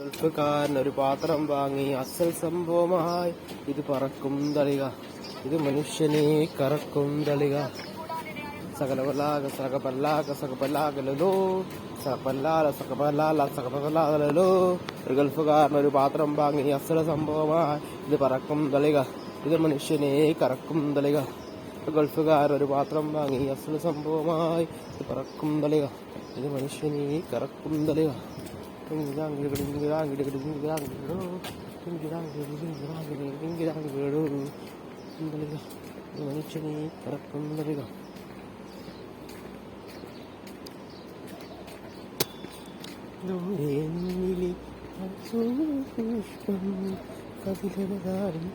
ഗൾഫുകാരൻ ഒരു പാത്രം വാങ്ങി അസൽ സംഭവമായി ഇത് പറക്കും തളിക ഇത് മനുഷ്യനെ കറക്കും തളിക സകലവലാക സകപല്ലാക സകപല്ലാകലോ സകപല്ലാല സകപല്ലാല സകപല്ലാകലോ ഒരു ഗൾഫുകാരൻ ഒരു പാത്രം വാങ്ങി അസല സംഭവമായി ഇത് പറക്കും തളിക ഇത് മനുഷ്യനെ കറക്കും തളിക ഗൾഫുകാരൻ ഒരു പാത്രം വാങ്ങി അസല സംഭവമായി ഇത് പറക്കും തളിക ഇത് മനുഷ്യനെ കറക്കും തളിക മനുഷ്യനെ തളിക പുഷ്പം കവിതകാരം